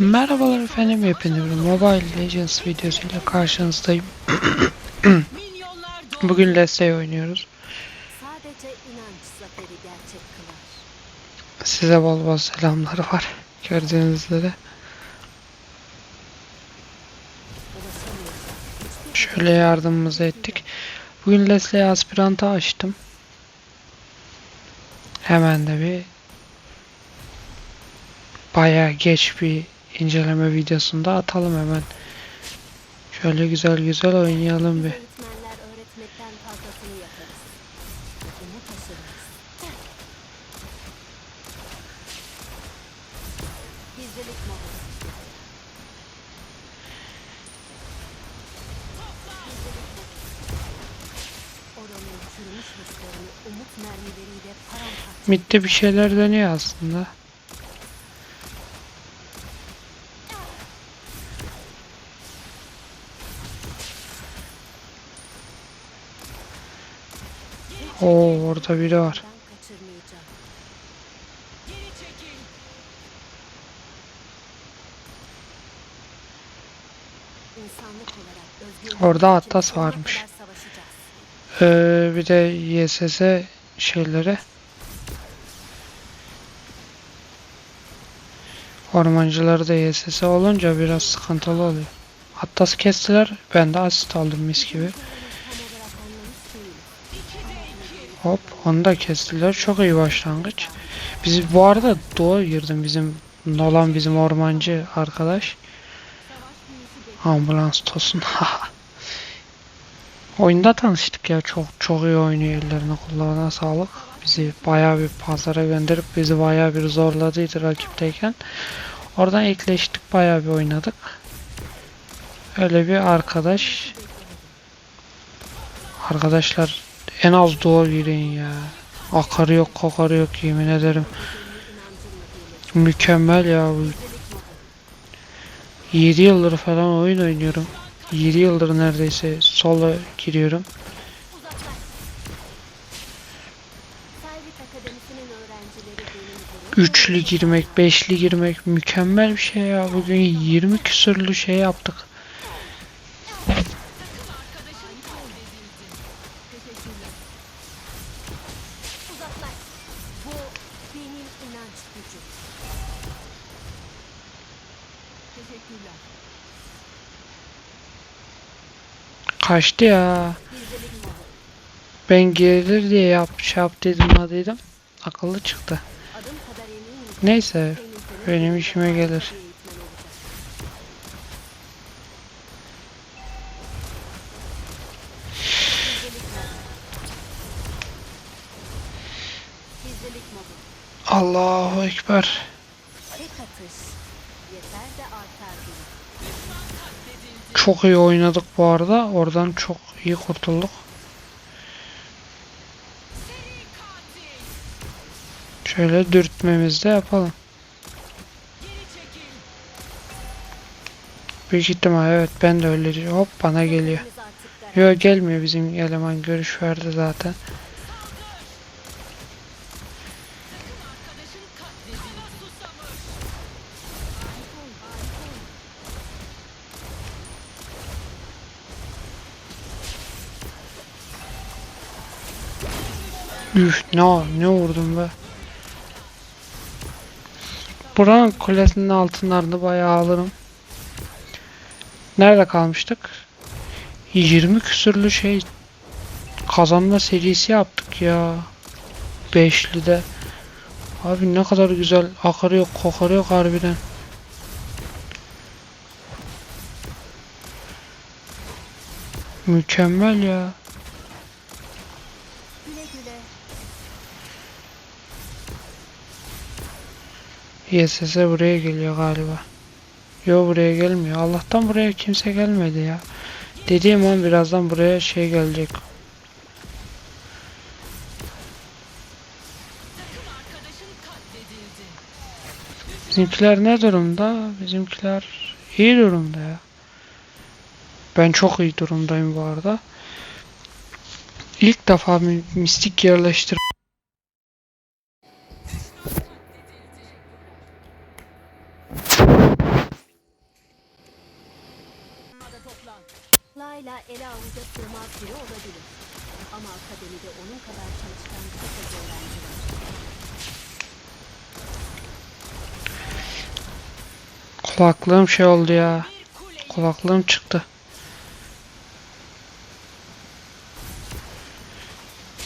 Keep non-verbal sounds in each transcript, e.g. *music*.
Merhabalar efendim hepiniz Mobile Legends videosuyla karşınızdayım. *clears throat* Bugün Leslie oynuyoruz. Size bol bol selamlar var. Gördüğünüz üzere. Şöyle yardımımızı ettik. Bugün Leslie aspirantı açtım. Hemen de bir bayağı geç bir inceleme videosunda atalım hemen. Şöyle güzel güzel oynayalım bir. öğretmenler öğretmekten fazlasını yaparız. Umut orada biri var. Orada Atlas varmış. Ee, bir de YSS şeyleri. Ormancıları da YSS olunca biraz sıkıntılı oluyor. Atlas kestiler. Ben de asist aldım mis gibi. Hop onu da kestiler. Çok iyi başlangıç. Biz bu arada Doğu girdim bizim Nolan bizim ormancı arkadaş. Ambulans tosun. *laughs* Oyunda tanıştık ya çok çok iyi oynuyor ellerine kulağına sağlık. Bizi bayağı bir pazara gönderip bizi bayağı bir zorladıydı rakipteyken. Oradan ekleştik bayağı bir oynadık. Öyle bir arkadaş. Arkadaşlar en az doğu girin ya. Akarı yok kokarı yok yemin ederim. Mükemmel ya bu. 7 yıldır falan oyun oynuyorum. 7 yıldır neredeyse solo giriyorum. Üçlü girmek, beşli girmek mükemmel bir şey ya. Bugün 20 küsürlü şey yaptık. Kaçtı ya. Ben gelir diye yap, şey yaptıydım adıydım. Akıllı çıktı. Neyse benim işime gelir. Allahu Ekber. Tek. Çok iyi oynadık bu arada. Oradan çok iyi kurtulduk. Şöyle dürtmemizi de yapalım. Büyük ihtimal evet ben de öyle diyorum. Hop bana geliyor. Yok gelmiyor bizim eleman görüş verdi zaten. Üf ne ne vurdum be. Buranın kulesinin altınlarını bayağı alırım. Nerede kalmıştık? 20 küsürlü şey kazanma serisi yaptık ya. Beşlide. Abi ne kadar güzel kokarı yok harbiden. Mükemmel ya. YSS buraya geliyor galiba. Yo buraya gelmiyor. Allah'tan buraya kimse gelmedi ya. Dediğim an birazdan buraya şey gelecek. Bizimkiler ne durumda? Bizimkiler iyi durumda ya. Ben çok iyi durumdayım bu arada. İlk defa mi- mistik yerleştir Parayla ele avuca sığmaz biri olabilir. Ama akademide onun kadar çalışkan çok az öğrenci var. Kulaklığım şey oldu ya. Kulaklığım çıktı.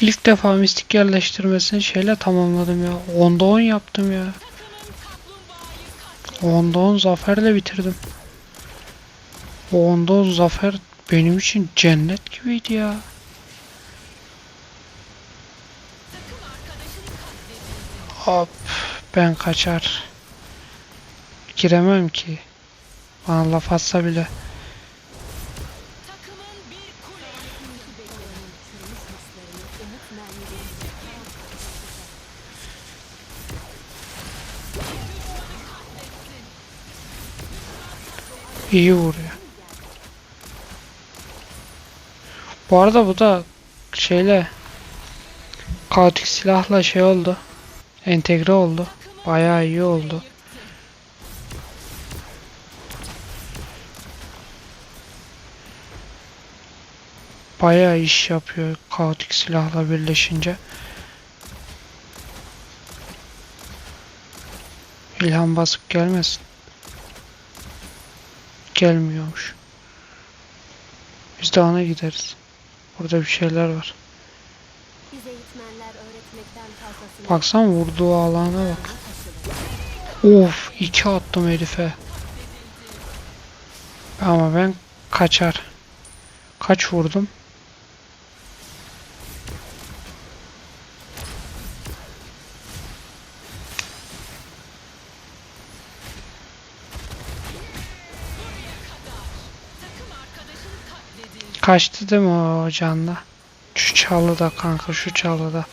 İlk defa mistik yerleştirmesini şeyle tamamladım ya. Onda 10 yaptım ya. Onda 10 zaferle bitirdim. Onda 10 zafer benim için cennet gibiydi ya. Hop ben kaçar. Giremem ki. Bana laf atsa bile. İyi vuruyor. Bu arada bu da şeyle kaotik silahla şey oldu. Entegre oldu. Bayağı iyi oldu. Bayağı iş yapıyor kaotik silahla birleşince. İlham basıp gelmesin. Gelmiyormuş. Biz de ona gideriz. Burada bir şeyler var. Baksana vurduğu alana bak. Of iki attım herife. Ama ben kaçar. Kaç vurdum? Kaçtı değil mi o canla? Şu çalıda kanka şu çalıda.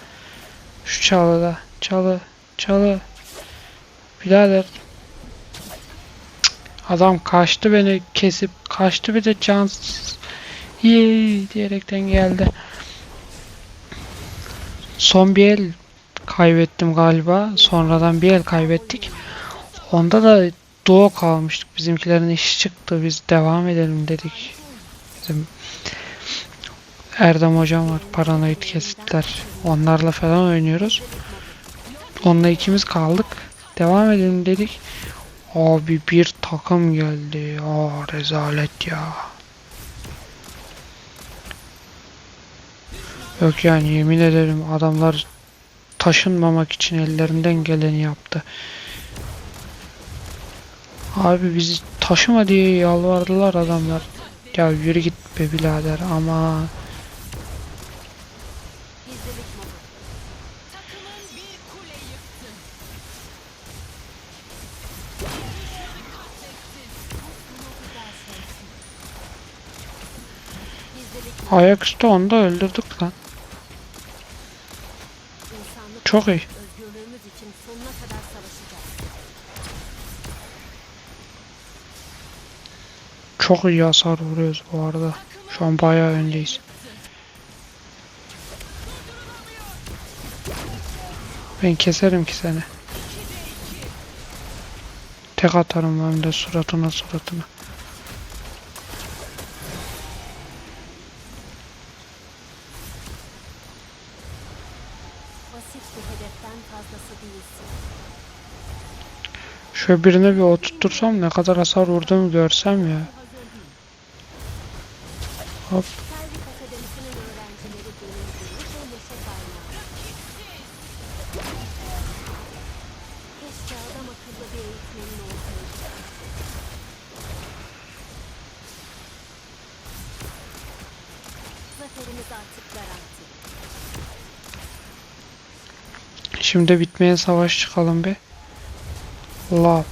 Şu çalıda. Çalı. Çalı. Birader. Adam kaçtı beni kesip kaçtı bir de cansız. Yee diyerekten geldi. Son bir el kaybettim galiba. Sonradan bir el kaybettik. Onda da doğu kalmıştık. Bizimkilerin işi çıktı. Biz devam edelim dedik. Bizim Erdem hocam var. Paranoid kesitler. Onlarla falan oynuyoruz. Onunla ikimiz kaldık. Devam edelim dedik. Abi bir takım geldi. Aa rezalet ya. Yok yani yemin ederim adamlar taşınmamak için ellerinden geleni yaptı. Abi bizi taşıma diye yalvardılar adamlar. Ya yürü git be birader ama ayaküstü onu da öldürdük lan. Çok iyi. Çok iyi hasar vuruyoruz bu arada. Şu an bayağı öndeyiz. Ben keserim ki seni. Tek atarım hem de suratına suratına. Fazlası değilsin. Şöyle birine bir oturtursam ne kadar hasar vurduğumu görsem ya. Hop. Selvik Akademisi'nin öğrencileri deneyimli ve neşe kaynağı. Keşke adam akıllı bir eğitmenin olsaydı. Zaferimiz artık garanti. Şimdi bitmeye savaş çıkalım bir. Lap.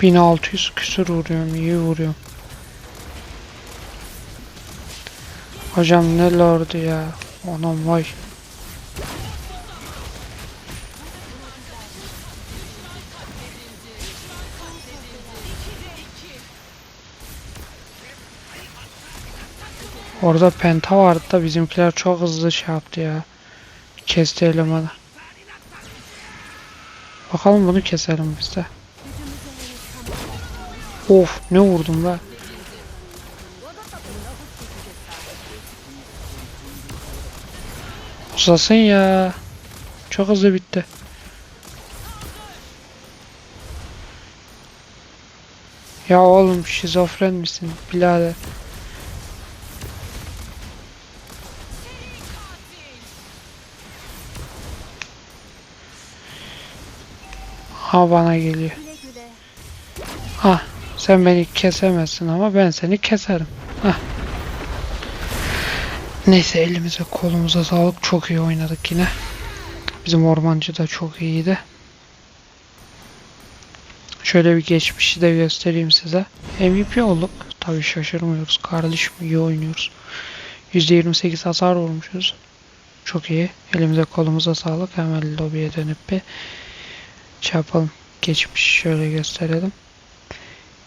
Bin altı yüz küsür vuruyorum, iyi vuruyorum. Hocam ne lordu ya. Anam vay. Orada penta vardı da bizimkiler çok hızlı şey yaptı ya. Kesti elemanı. Bakalım bunu keselim biz de. Of ne vurdum be. Uzasın ya. Çok hızlı bitti. Ya oğlum şizofren misin birader? Ha bana geliyor. Ha sen beni kesemezsin ama ben seni keserim. Hah. Neyse elimize kolumuza sağlık. Çok iyi oynadık yine. Bizim ormancı da çok iyiydi. Şöyle bir geçmişi de göstereyim size. MVP olduk. Tabii şaşırmıyoruz. Kardeşim iyi oynuyoruz. %28 hasar vurmuşuz. Çok iyi. Elimize kolumuza sağlık. Hemen lobiye dönüp bir şey yapalım. Geçmiş şöyle gösterelim.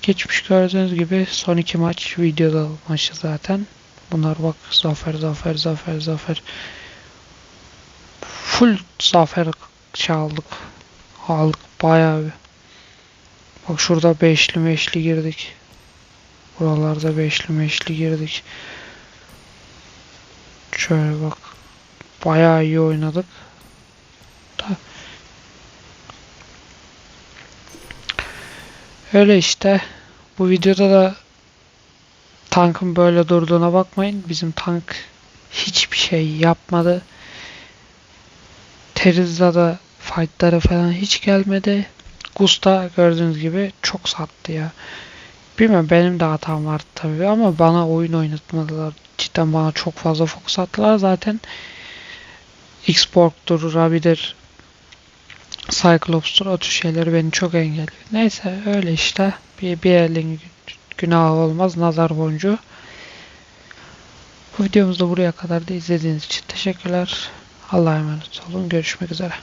Geçmiş gördüğünüz gibi son iki maç videoda maçı zaten. Bunlar bak zafer zafer zafer zafer. Full zafer çaldık. Aldık bayağı bir. Bak şurada beşli meşli girdik. Buralarda beşli meşli girdik. Şöyle bak. Bayağı iyi oynadık. Öyle işte. Bu videoda da tankın böyle durduğuna bakmayın. Bizim tank hiçbir şey yapmadı. Terizla da fightlara falan hiç gelmedi. Gusta gördüğünüz gibi çok sattı ya. Bilmiyorum benim de hatam vardı tabii ama bana oyun oynatmadılar. Cidden bana çok fazla fokus attılar. Zaten Xborg'dur, Rabi'dir, Cyclops'tur o tür şeyleri beni çok engelliyor. Neyse öyle işte. Bir, bir elin günahı olmaz. Nazar boncuğu. Bu videomuz da buraya kadar da izlediğiniz için teşekkürler. Allah'a emanet olun. Görüşmek üzere.